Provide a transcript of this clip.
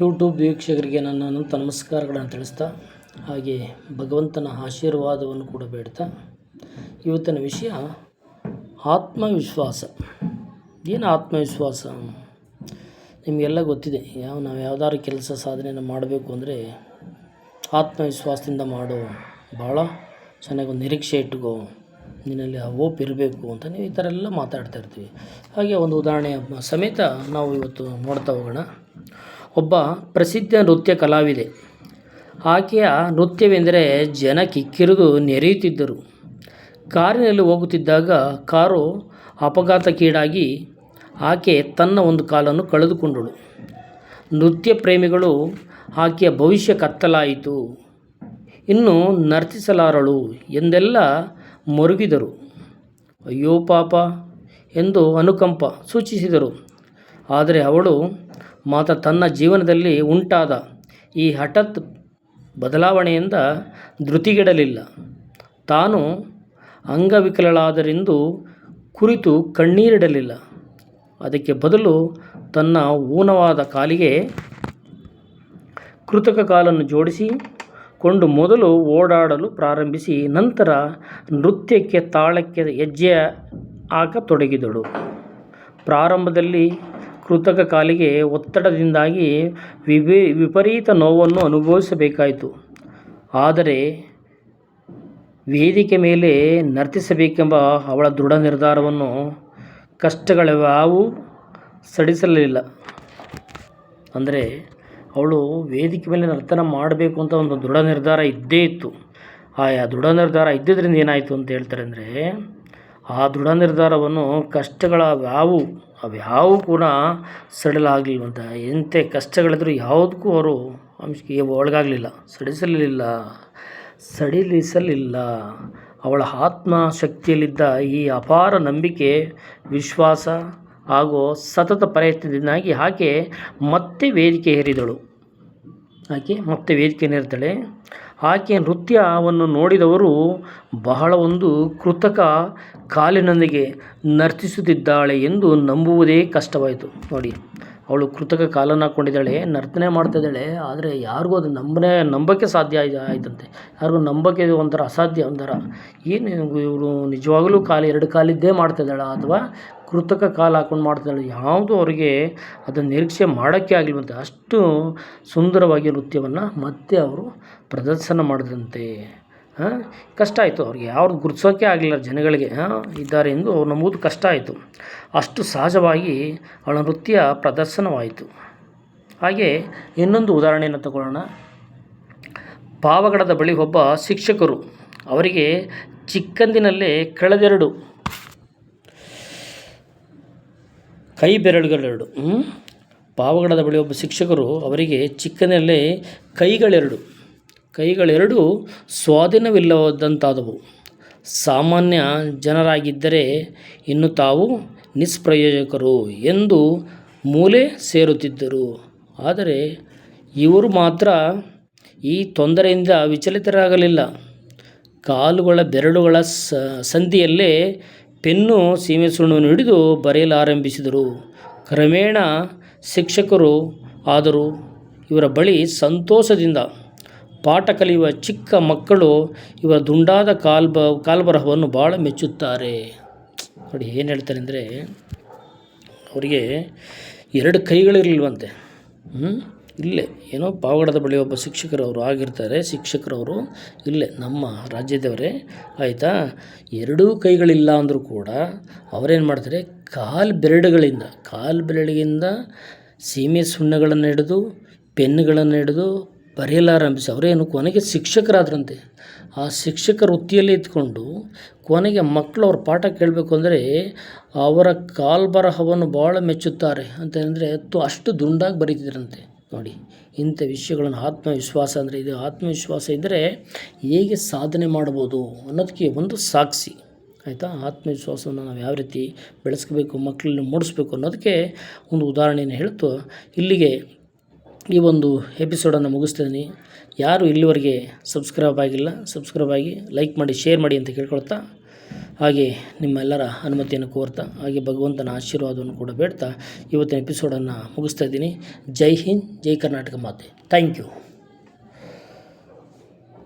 YouTube ವೀಕ್ಷಕರಿಗೆ ನನ್ನ ಅನಂತ ನಮಸ್ಕಾರಗಳನ್ನು ತಿಳಿಸ್ತಾ, ಹಾಗೆ ಭಗವಂತನ ಆಶೀರ್ವಾದವನ್ನು ಕೂಡ ಬೇಡ್ತಾ, ಇವತ್ತಿನ ವಿಷಯ ಆತ್ಮವಿಶ್ವಾಸ. ಏನು ಆತ್ಮವಿಶ್ವಾಸ? ನಿಮಗೆಲ್ಲ ಗೊತ್ತಿದೆ, ಯಾವ ನಾವು ಯಾವ್ದಾದ್ರು ಕೆಲಸ ಸಾಧನೆಯನ್ನು ಮಾಡಬೇಕು ಅಂದರೆ ಆತ್ಮವಿಶ್ವಾಸದಿಂದ ಮಾಡು ಭಾಳ ಚೆನ್ನಾಗಿ ಒಂದು ನಿರೀಕ್ಷೆ ಇಟ್ಕೋ, ನಿನ್ನಲ್ಲಿ ಆ ಹೋಪ್ ಇರಬೇಕು ಅಂತ ನೀವು ಈ ಥರ ಎಲ್ಲ ಮಾತಾಡ್ತಾ ಇರ್ತೀವಿ. ಹಾಗೆ ಒಂದು ಉದಾಹರಣೆ, ಸಮೇತ ನಾವು ಇವತ್ತು ನೋಡ್ತಾ ಹೋಗೋಣ. ಒಬ್ಬ ಪ್ರಸಿದ್ಧ ನೃತ್ಯ ಕಲಾವಿದೆ. ಆಕೆಯ ನೃತ್ಯವೆಂದರೆ ಜನ ಕಿಕ್ಕಿರಿದು ನೆರೆಯುತ್ತಿದ್ದರು. ಕಾರಿನಲ್ಲಿ ಹೋಗುತ್ತಿದ್ದಾಗ ಕಾರು ಅಪಘಾತಕ್ಕೀಡಾಗಿ ಆಕೆ ತನ್ನ ಒಂದು ಕಾಲನ್ನು ಕಳೆದುಕೊಂಡಳು. ನೃತ್ಯ ಪ್ರೇಮಿಗಳು ಆಕೆಯ ಭವಿಷ್ಯ ಕತ್ತಲಾಯಿತು. ಇನ್ನು ನರ್ತಿಸಲಾರಳು ಎಂದೆಲ್ಲ ಮರುಗಿದರು. ಅಯ್ಯೋ ಪಾಪ ಎಂದು ಅನುಕಂಪ ಸೂಚಿಸಿದರು. ಆದರೆ ಅವಳು ಮಾತ್ರ ತನ್ನ ಜೀವನದಲ್ಲಿ ಉಂಟಾದ ಈ ಹಠಾತ್ ಬದಲಾವಣೆಯಿಂದ ಧೃತಿಗೆಡಲಿಲ್ಲ. ತಾನು ಅಂಗವಿಕಲಳಾದರೆಂದು ಕುರಿತು ಕಣ್ಣೀರಿಡಲಿಲ್ಲ. ಅದಕ್ಕೆ ಬದಲು ತನ್ನ ಊನವಾದ ಕಾಲಿಗೆ ಕೃತಕ ಕಾಲನ್ನು ಜೋಡಿಸಿ ಕೊಂಡು ಮೊದಲು ಓಡಾಡಲು ಪ್ರಾರಂಭಿಸಿ ನಂತರ ನೃತ್ಯಕ್ಕೆ ತಾಳಕ್ಕೆ ಹೆಜ್ಜೆ ಹಾಕತೊಡಗಿದಳು. ಪ್ರಾರಂಭದಲ್ಲಿ ಕೃತಕ ಕಾಲಿಗೆ ಒತ್ತಡದಿಂದಾಗಿ ವಿಪರೀತ ನೋವನ್ನು ಅನುಭವಿಸಬೇಕಾಯಿತು. ಆದರೆ ವೇದಿಕೆ ಮೇಲೆ ನರ್ತಿಸಬೇಕೆಂಬ ಅವಳ ದೃಢ ನಿರ್ಧಾರವನ್ನು ಕಷ್ಟಗಳ್ಯಾವೂ ಸಡಿಸಲಿಲ್ಲ. ಅಂದರೆ ಅವಳು ವೇದಿಕೆ ಮೇಲೆ ನರ್ತನ ಮಾಡಬೇಕು ಅಂತ ಒಂದು ದೃಢ ನಿರ್ಧಾರ ಇದ್ದೇ ಇತ್ತು. ಆಯಾ ದೃಢ ನಿರ್ಧಾರ ಇದ್ದಿದ್ದರಿಂದ ಏನಾಯಿತು ಅಂತ ಹೇಳ್ತಾರೆ ಅಂದರೆ ಆ ದೃಢ ನಿರ್ಧಾರವನ್ನು ಕಷ್ಟಗಳ ಯಾವು ಅವ್ಯಾವು ಕೂಡ ಸಡಿಲಾಗಲಿಲ್ವಂತ ಎಂತೆ ಕಷ್ಟಗಳಿದ್ರು ಯಾವುದಕ್ಕೂ ಅವರು ಅಂಶಕ್ಕೆ ಒಳಗಾಗಲಿಲ್ಲ. ಸಡಿಸಲಿಲ್ಲ, ಸಡಿಲಿಸಲಿಲ್ಲ. ಅವಳ ಆತ್ಮಶಕ್ತಿಯಲ್ಲಿದ್ದ ಈ ಅಪಾರ ನಂಬಿಕೆ, ವಿಶ್ವಾಸ ಹಾಗೂ ಸತತ ಪ್ರಯತ್ನದಿಂದಾಗಿ ಆಕೆ ಮತ್ತೆ ವೇದಿಕೆ ಏರಿದಳು. ಆಕೆ ಮತ್ತೆ ವೇದಿಕೆ ಏರ್ತಾಳೆ ಆಕೆಯ ನೃತ್ಯವನ್ನು ನೋಡಿದವರು ಬಹಳ ಒಂದು ಕೃತಕ ಕಾಲಿನೊಂದಿಗೆ ನರ್ತಿಸುತ್ತಿದ್ದಾಳೆ ಎಂದು ನಂಬುವುದೇ ಕಷ್ಟವಾಯಿತು. ನೋಡಿ, ಅವಳು ಕೃತಕ ಕಾಲನ್ನು ಹಾಕ್ಕೊಂಡಿದ್ದಾಳೆ ನರ್ತನೆ ಮಾಡ್ತಾಯಿದ್ದಾಳೆ ಆದರೆ ಯಾರಿಗೂ ಅದು ನಂಬನೇ, ನಂಬೋಕ್ಕೆ ಸಾಧ್ಯ ಆಯ್ತು ಆಯ್ತಂತೆ. ಯಾರಿಗೂ ನಂಬೋಕ್ಕೆ ಒಂಥರ ಅಸಾಧ್ಯ, ಒಂಥರ ಏನು ಇವರು ನಿಜವಾಗಲೂ ಕಾಲು, ಎರಡು ಕಾಲಿದ್ದೇ ಮಾಡ್ತಾಯಿದ್ದಾಳ ಅಥವಾ ಕೃತಕ ಕಾಲ ಹಾಕ್ಕೊಂಡು ಮಾಡ್ತಿದ್ದಾಳೆ ಯಾವುದು ಅವರಿಗೆ ಅದನ್ನು ನಿರೀಕ್ಷೆ ಮಾಡೋಕ್ಕೆ ಆಗಿಲ್ವಂತೆ ಅಷ್ಟು ಸುಂದರವಾಗಿ ನೃತ್ಯವನ್ನು ಮತ್ತೆ ಅವರು ಪ್ರದರ್ಶನ ಮಾಡಿದಂತೆ. ಕಷ್ಟ ಆಯಿತು ಅವ್ರಿಗೆ. ಯಾರು ಗುರುತಿಸೋಕೆ ಆಗಲಿಲ್ಲ ಜನಗಳಿಗೆ. ಇದ್ದಾರೆ ಎಂದು ಅವ್ರು ನಂಬುವುದು ಕಷ್ಟ ಆಯಿತು. ಅಷ್ಟು ಸಹಜವಾಗಿ ಅವಳ ನೃತ್ಯ ಪ್ರದರ್ಶನವಾಯಿತು. ಹಾಗೆ ಇನ್ನೊಂದು ಉದಾಹರಣೆಯನ್ನು ತಗೊಳ್ಳೋಣ. ಪಾವಗಡದ ಬಳಿ ಒಬ್ಬ ಶಿಕ್ಷಕರು ಅವರಿಗೆ ಚಿಕ್ಕಂದಿನಲ್ಲೇ ಕಳೆದೆರಡು ಕೈ ಬೆರಳುಗಳೆರಡು ಪಾವಗಡದ ಬಳಿ ಒಬ್ಬ ಶಿಕ್ಷಕರು ಅವರಿಗೆ ಚಿಕ್ಕನಲ್ಲೇ ಕೈಗಳೆರಡು ಕೈಗಳೆರಡು ಸ್ವಾಧೀನವಿಲ್ಲದಂತಾದವು. ಸಾಮಾನ್ಯ ಜನರಾಗಿದ್ದರೆ ಇನ್ನು ತಾವು ನಿಸ್ಪ್ರಯೋಜಕರು ಎಂದು ಮೂಲೆ ಸೇರುತ್ತಿದ್ದರು. ಆದರೆ ಇವರು ಮಾತ್ರ ಈ ತೊಂದರೆಯಿಂದ ವಿಚಲಿತರಾಗಲಿಲ್ಲ. ಕಾಲುಗಳ ಬೆರಳುಗಳ ಸಂಧಿಯಲ್ಲೇ ಪೆನ್ನು ಸೀಮೆ ಸುಣ್ಣವನ್ನು ಹಿಡಿದು ಬರೆಯಲಾರಂಭಿಸಿದರು. ಕ್ರಮೇಣ ಶಿಕ್ಷಕರು ಆದರೂ ಇವರ ಬಳಿ ಸಂತೋಷದಿಂದ ಪಾಠ ಕಲಿಯುವ ಚಿಕ್ಕ ಮಕ್ಕಳು ಇವರ ದುಂಡಾದ ಕಾಲ್ಬ, ಕಾಲ್ಬರಹವನ್ನು ಭಾಳ ಮೆಚ್ಚುತ್ತಾರೆ. ನೋಡಿ ಏನು ಹೇಳ್ತಾರೆ ಅಂದರೆ, ಅವರಿಗೆ ಎರಡು ಕೈಗಳಿರಲಿಲ್ವಂತೆ. ಇಲ್ಲೇ. ಏನೋ ಪಾವಗಡದ ಬಳಿ ಒಬ್ಬ ಶಿಕ್ಷಕರವರು ಆಗಿರ್ತಾರೆ. ಶಿಕ್ಷಕರವರು ಇಲ್ಲೇ, ನಮ್ಮ ರಾಜ್ಯದವರೇ. ಆಯಿತಾ? ಎರಡೂ ಕೈಗಳಿಲ್ಲ ಅಂದರೂ ಕೂಡ ಅವರೇನು ಮಾಡ್ತಾರೆ? ಕಾಲು ಬೆರಳುಗಳಿಂದ, ಕಾಲು ಬೆರಳಿಗಿಂದ ಸೀಮೆ ಸುಣ್ಣಗಳನ್ನು ಹಿಡಿದು, ಪೆನ್ನುಗಳನ್ನು ಹಿಡಿದು ಬರೆಯಲಾರಂಭಿಸಿ ಅವರೇನು ಕೊನೆಗೆ ಶಿಕ್ಷಕರಾದ್ರಂತೆ. ಆ ಶಿಕ್ಷಕ ವೃತ್ತಿಯಲ್ಲಿ ಇದ್ಕೊಂಡು ಕೊನೆಗೆ ಮಕ್ಕಳು ಅವ್ರ ಪಾಠ ಕೇಳಬೇಕು ಅಂದರೆ ಅವರ ಕಾಲ್ಬರಹವನ್ನು ಭಾಳ ಮೆಚ್ಚುತ್ತಾರೆ ಅಂತಂದರೆ ಅಷ್ಟು ದುಂಡಾಗಿ ಬರೀತಿದ್ರಂತೆ. ನೋಡಿ, ಇಂಥ ವಿಷಯಗಳನ್ನು ಆತ್ಮವಿಶ್ವಾಸ ಅಂದರೆ ಇದು ಆತ್ಮವಿಶ್ವಾಸ ಇದ್ದರೆ ಹೇಗೆ ಸಾಧನೆ ಮಾಡ್ಬೋದು ಅನ್ನೋದಕ್ಕೆ ಒಂದು ಸಾಕ್ಷಿ, ಆಯಿತಾ? ಆತ್ಮವಿಶ್ವಾಸವನ್ನು ನಾವು ಯಾವ ರೀತಿ ಬೆಳೆಸ್ಕೋಬೇಕು ಮಕ್ಕಳನ್ನು ಮೂಡಿಸ್ಬೇಕು ಅನ್ನೋದಕ್ಕೆ ಒಂದು ಉದಾಹರಣೆಯನ್ನು ಹೇಳ್ತು. ಇಲ್ಲಿಗೆ ಈ ಒಂದು ಎಪಿಸೋಡನ್ನು ಮುಗಿಸ್ತಿದ್ದೀನಿ ಯಾರು ಇಲ್ಲಿವರೆಗೆ ಸಬ್ಸ್ಕ್ರೈಬ್ ಆಗಿಲ್ಲ ಸಬ್ಸ್ಕ್ರೈಬ್ ಆಗಿ ಲೈಕ್ ಮಾಡಿ ಶೇರ್ ಮಾಡಿ ಅಂತ ಕೇಳ್ಕೊಳ್ತಾ ಹಾಗೆ ನಿಮ್ಮೆಲ್ಲರ ಅನುಮತಿಯನ್ನು ಕೋರ್ತಾ, ಹಾಗೆ ಭಗವಂತನ ಆಶೀರ್ವಾದವನ್ನು ಕೂಡ ಬೇಡ್ತಾ ಇವತ್ತಿನ ಎಪಿಸೋಡನ್ನು ಮುಗಿಸ್ತಾ ಇದ್ದೀನಿ. ಜೈ ಹಿಂದ್, ಜೈ ಕರ್ನಾಟಕ ಮಾತೆ. Thank you